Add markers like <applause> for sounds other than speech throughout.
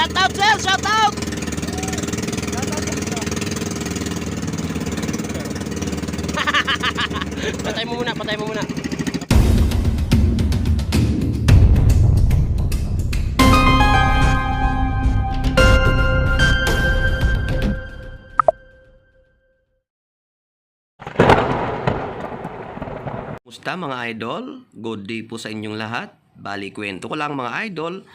Shout out, sir! Shout out! <laughs> patay mo muna, patay mo muna. Musta mga idol? Good day po sa inyong lahat. Bali kwento ko lang mga idol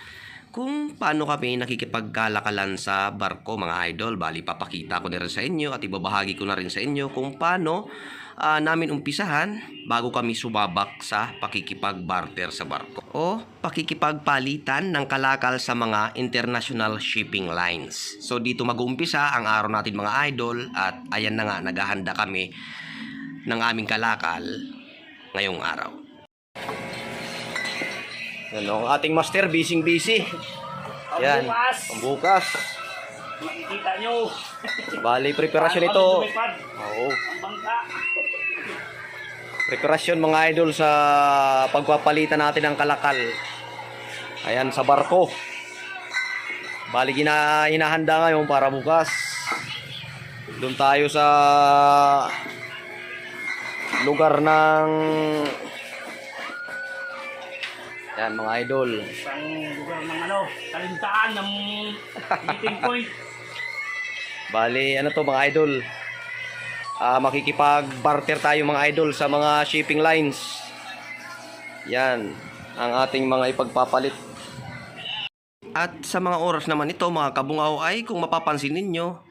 kung paano kami nakikipagkalakalan sa barko mga idol. Bali papakita ko na rin sa inyo at ibabahagi ko na rin sa inyo kung paano ah, namin umpisahan bago kami sumabak sa pakikipag-barter sa barko o pakikipagpalitan ng kalakal sa mga international shipping lines. So dito mag-uumpisa ang araw natin mga idol at ayan na nga naghahanda kami ng aming kalakal ngayong araw. Yan ang ating master, busy busy. Yan, bukas. bukas. Makikita nyo. Bali, preparasyon ito. Oo. Preparasyon mga idol sa pagpapalitan natin ng kalakal. Ayan, sa barko. Bali, gina, hinahanda ngayon para bukas. Doon tayo sa lugar ng yan mga idol Isang lugar ng ano, kalintaan ng meeting point. Bali, ano to mga idol? Ah, makikipag-barter tayo mga idol sa mga shipping lines. Yan, ang ating mga ipagpapalit. At sa mga oras naman ito, mga kabungaw ay kung mapapansin ninyo,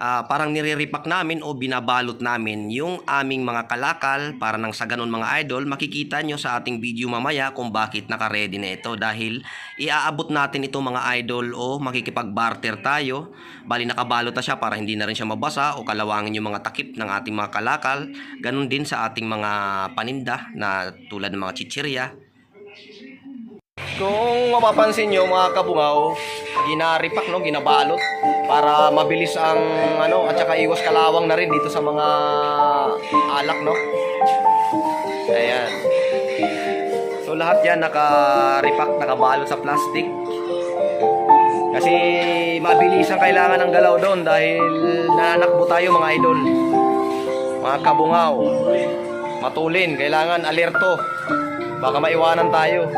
ah, parang nire-repack namin o binabalot namin yung aming mga kalakal para nang sa ganun mga idol, makikita nyo sa ating video mamaya kung bakit naka-ready na ito dahil iaabot natin ito mga idol o makikipag-barter tayo. Bali nakabalot na siya para hindi na rin siya mabasa o kalawangin yung mga takip ng ating mga kalakal. Ganun din sa ating mga paninda na tulad ng mga chichirya. Kung mapapansin nyo mga kabungaw, ginaripak no, ginabalot para mabilis ang ano at saka iwas kalawang na rin dito sa mga alak no. Ayan. So lahat yan naka-repack, nakabalot sa plastic. Kasi mabilis ang kailangan ng galaw doon dahil nananakbo tayo mga idol. Mga kabungaw. Matulin, kailangan alerto. Baka maiwanan tayo.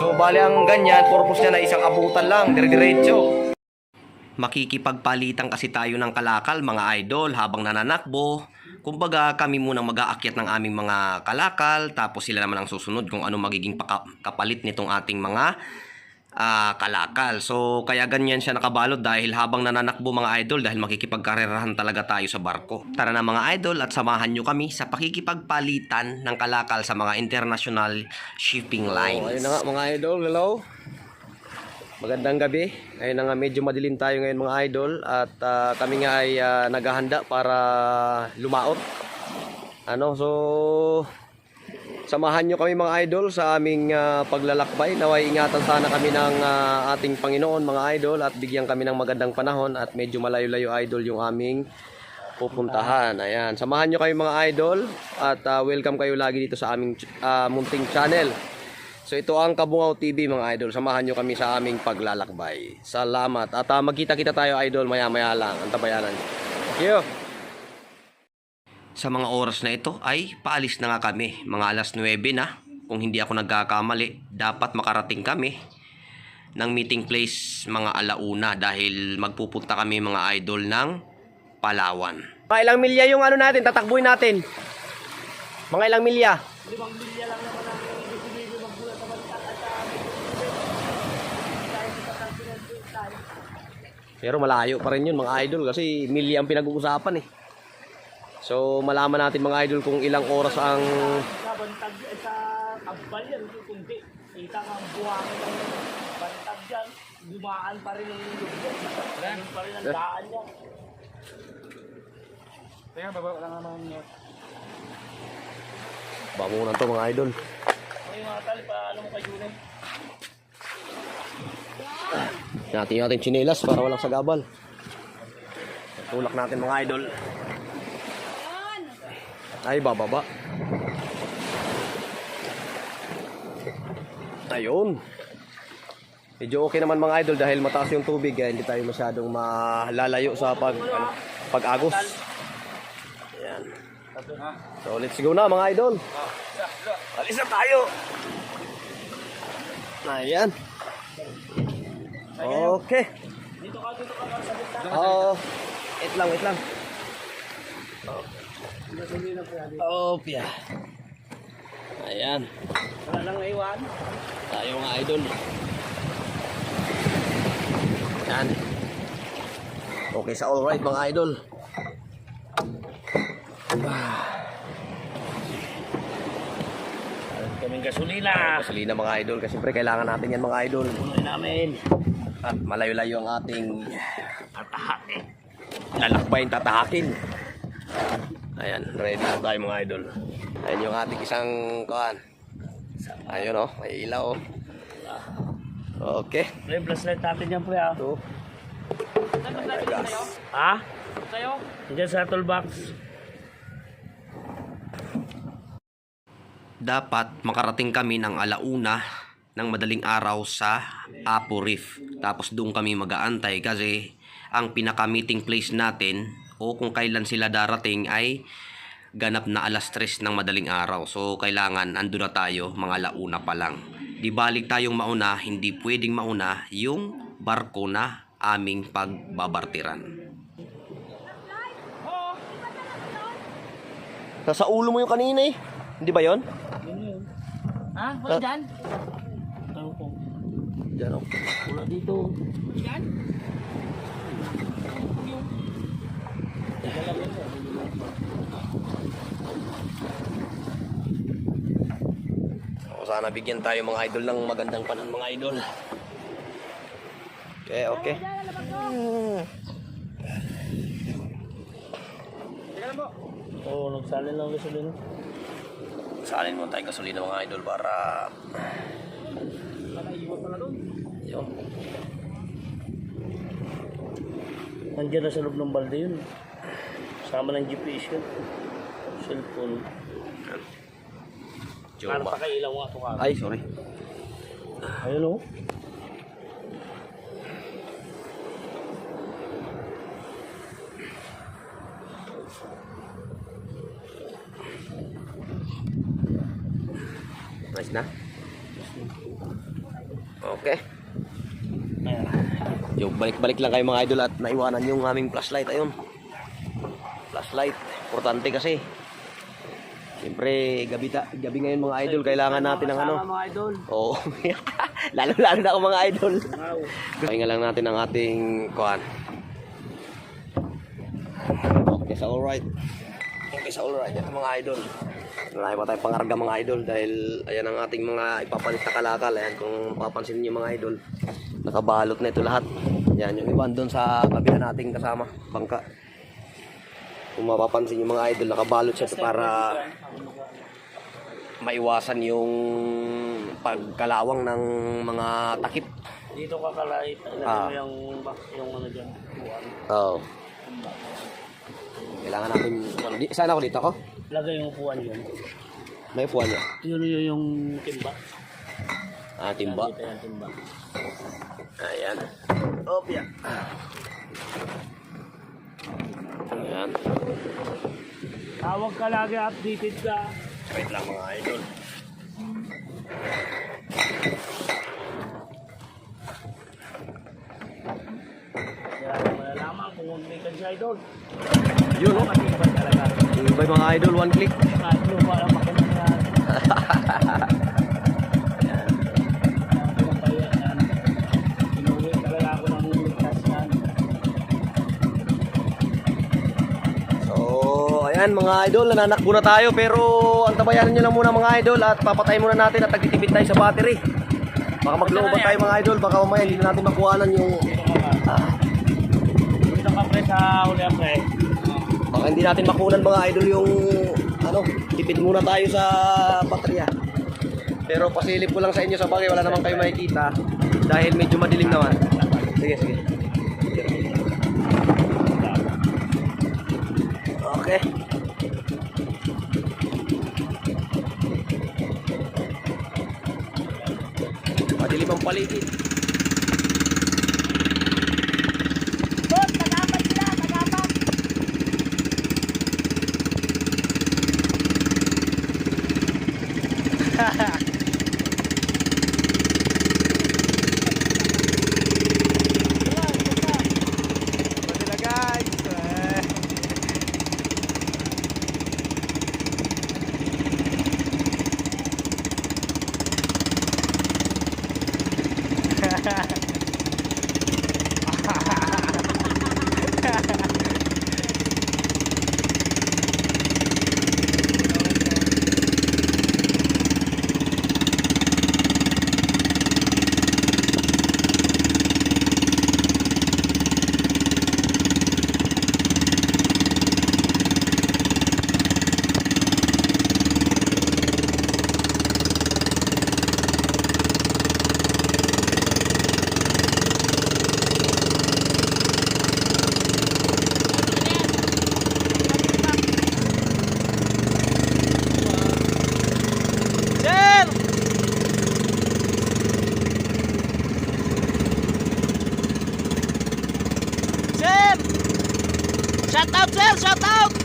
So, bali ang ganyan, purpose niya na isang abutan lang, dire-diretso. Makikipagpalitan kasi tayo ng kalakal, mga idol, habang nananakbo. Kumbaga, kami munang mag-aakyat ng aming mga kalakal, tapos sila naman ang susunod kung ano magiging kapalit nitong ating mga ah, kalakal. So, kaya ganyan siya nakabalot dahil habang nananakbo mga idol, dahil makikipagkarerahan talaga tayo sa barko. Tara na mga idol at samahan nyo kami sa pakikipagpalitan ng kalakal sa mga international shipping lines. Oh, ayun na nga mga idol, hello. Magandang gabi. Ayun na nga medyo madilim tayo ngayon mga idol at ah, kami nga ay ah, naghahanda para lumaot. Ano, so samahan nyo kami mga idol sa aming ah, paglalakbay. Naway ingatan sana kami ng ah, ating Panginoon mga idol at bigyan kami ng magandang panahon at medyo malayo-layo idol yung aming pupuntahan. Ayan, samahan nyo kami mga idol at ah, welcome kayo lagi dito sa aming ah, munting channel. So ito ang Kabungaw TV mga idol. Samahan nyo kami sa aming paglalakbay. Salamat. At ah, magkita-kita tayo idol maya-maya lang. Ang tabayanan. Thank you. Sa mga oras na ito ay paalis na nga kami. Mga alas 9 na. Kung hindi ako nagkakamali, dapat makarating kami ng meeting place mga alauna dahil magpupunta kami mga idol ng Palawan. Mga ilang milya yung ano natin, tatakbuhin natin. Mga ilang milya? Limang milya lang naman ang Pero malayo pa rin yun mga idol kasi milya ang pinag-uusapan eh. So malaman natin mga idol kung ilang oras ang nabantag eh, sa kabbal yan. Kundi, kita ang buhangin ng bantag dyan. Gumaan pa rin ang. Ganun pa rin ang daan yan. Kaya baba lang naman niya. bangunan to mga idol. Ay mga tal, paano mo kayo na? Natin yung ating chinelas para walang sagabal. Tulak natin mga idol. Ay, bababa. Ayun. Medyo okay naman mga idol dahil mataas yung tubig kaya hindi tayo masyadong malalayo sa pag ano, pag-agos. Ayan. So let's go na mga idol. Alis na tayo. Ayan. Okay. Dito ka, dito ka, gitna. Oh, wait lang, wait lang. Gasolina yan. Oh, pia. Ayan. Wala nang naiwan. Tayo mga idol. Yan. Okay sa all right mga idol. Meron kaming gasolina. Gasolina mga idol kasi siyempre kailangan natin yan mga idol. Punoy namin. At malayo-layo ang ating Tatahakin. lalakbayin tatahakin. Ayan, ready na tayo mga idol. Ayan yung ating isang kuhan. Ayun oh, may ilaw oh. Okay. Pre, flashlight natin yan pre ah. Ito. Ha? Sa'yo? Diyan sa toolbox. dapat makarating kami ng alauna ng madaling araw sa Apo Reef. Tapos doon kami mag-aantay kasi ang pinaka-meeting place natin o kung kailan sila darating ay ganap na alas 3 ng madaling araw. So kailangan ando na tayo mga alauna pa lang. Di balik tayong mauna, hindi pwedeng mauna yung barko na aming pagbabartiran. Nasa ulo mo yung kanina eh. Hindi ba yon? Yun yun. Ha? Wala dyan? Ano po? Diyan oh. Wala dito. Dyan? O, sana bigyan tayo mga idol ng magandang panan mga idol. Okay, okay. Oo, oh, nagsalin lang gasolina. Salin mo tayo gasolina mga idol para... Yun. Nandiyan na sa loob ng balde yun. Sama ng GPS yun. Cellphone. Para pa kay ilang nga ito. Ay, sorry. Ayun oh. Nice na. Okay. Yung balik-balik lang kayo mga idol at naiwanan yung aming flashlight. Ayun. Flashlight. Importante kasi. Siyempre, gabi, ta, gabi ngayon mga idol, kailangan natin ng ano. Mga idol. Oo. <laughs> Lalo-lalo na ako mga idol. Wow. Pahinga lang natin ang ating kuhan. Okay sa alright. Okay sa alright. Yan mga idol. Marami pa tayong pangarga mga idol dahil ayan ang ating mga ipapalit na kalakal. Ayan kung papansin niyo mga idol. Nakabalot na ito lahat. Yan yung iban doon sa kabila nating kasama. Bangka. Kung mapapansin niyo mga idol, nakabalot siya para maiwasan yung pagkalawang ng mga takip. Dito ka kalait. Ilagay Ah. mo yung yung ano dyan. Buwan. Oo. Kailangan natin, ano, di, saan ako dito ako? Lagay yung upuan yun. May upuan. Yun yun yung timba. Ah, timba. Dito yung timba. Ayan. Opya. Ayan. Tawag ka lagi, updated ka. Wait lang mga idol. Malalaman kung may ka siya idol. Yun, oh. Matibay talaga. Yung ba mga idol, one click. Kahit makinig yan. <laughs> Ayan. Ang pinapaya yan. Inuwi talaga ako ng ligtas yan. So, ayan mga idol, nananakbo na tayo pero antabayanan nyo lang muna mga idol at papatay muna natin at nagtitipid tayo sa battery. Baka maglobat tayo mga idol, baka mamaya hindi na natin makuhanan yung... Ah, Dito ka pre sa uli pre. baka hindi natin makunan mga idol yung... Ano, tipid muna tayo sa baterya. Pero pasilip ko lang sa inyo sa bagay, wala naman kayo makikita dahil medyo madilim naman. Sige, sige. paligid. Boss, tagapat sila, <laughs> Shout out, sir! Shout out! <laughs>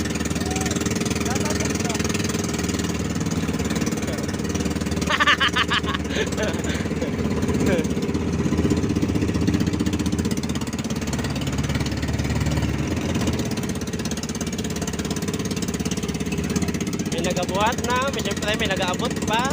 May nagabuhat na, may syempre may nagaabot pa.